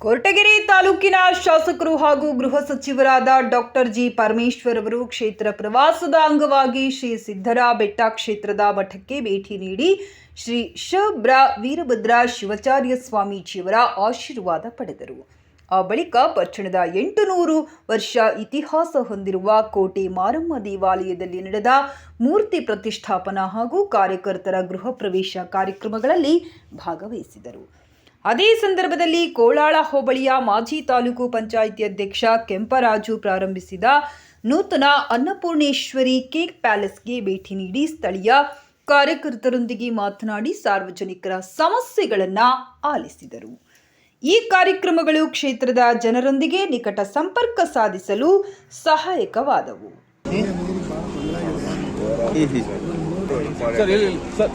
ಕೊರಟಗೆರೆ ತಾಲೂಕಿನ ಶಾಸಕರು ಹಾಗೂ ಗೃಹ ಸಚಿವರಾದ ಡಾಕ್ಟರ್ ಜಿ ಪರಮೇಶ್ವರ್ ಅವರು ಕ್ಷೇತ್ರ ಪ್ರವಾಸದ ಅಂಗವಾಗಿ ಶ್ರೀ ಸಿದ್ದರ ಬೆಟ್ಟ ಕ್ಷೇತ್ರದ ಮಠಕ್ಕೆ ಭೇಟಿ ನೀಡಿ ಶ್ರೀ ಶಬ್ರ ವೀರಭದ್ರ ಶಿವಾಚಾರ್ಯ ಸ್ವಾಮೀಜಿಯವರ ಆಶೀರ್ವಾದ ಪಡೆದರು. ಆ ಬಳಿಕ ಪಟ್ಟಣದ ಎಂಟು ನೂರು ವರ್ಷ ಇತಿಹಾಸ ಹೊಂದಿರುವ ಕೋಟೆ ಮಾರಮ್ಮ ದೇವಾಲಯದಲ್ಲಿ ನಡೆದ ಮೂರ್ತಿ ಪ್ರತಿಷ್ಠಾಪನಾ ಹಾಗೂ ಕಾರ್ಯಕರ್ತರ ಗೃಹ ಪ್ರವೇಶ ಕಾರ್ಯಕ್ರಮಗಳಲ್ಲಿ ಭಾಗವಹಿಸಿದರು. ಅದೇ ಸಂದರ್ಭದಲ್ಲಿ ಕೋಳಾಳ ಹೋಬಳಿಯ ಮಾಜಿ ತಾಲೂಕು ಪಂಚಾಯಿತಿ ಅಧ್ಯಕ್ಷ ಕೆಂಪರಾಜು ಪ್ರಾರಂಭಿಸಿದ ನೂತನ ಅನ್ನಪೂರ್ಣೇಶ್ವರಿ ಕೇಕ್ ಪ್ಯಾಲೇಸ್ಗೆ ಭೇಟಿ ನೀಡಿ ಸ್ಥಳೀಯ ಕಾರ್ಯಕರ್ತರೊಂದಿಗೆ ಮಾತನಾಡಿ ಸಾರ್ವಜನಿಕರ ಸಮಸ್ಯೆಗಳನ್ನು ಆಲಿಸಿದರು. ಈ ಕಾರ್ಯಕ್ರಮಗಳು ಕ್ಷೇತ್ರದ ಜನರೊಂದಿಗೆ ನಿಕಟ ಸಂಪರ್ಕ ಸಾಧಿಸಲು ಸಹಾಯಕವಾದವು. Sir sir.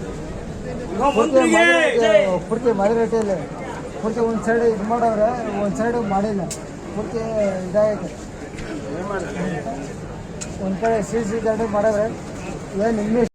ಪೂರ್ತಿ ಮದುರೇಟಿಯಲ್ಲಿ ಪೂರ್ತಿ ಒಂದು ಸೈಡ್ ಇದು ಮಾಡವ್ರೆ ಒಂದು ಸೈಡ್ ಮಾಡಿಲ್ಲ. ಪೂರ್ತಿ ಇದಾಗೈತೆ. ಒಂದು ಕಡೆ ಸಿ ಸಿ ಗಾಡಿ ಮಾಡವ್ರೆ ಏನು ಇಂಗ್ಲೀಷ್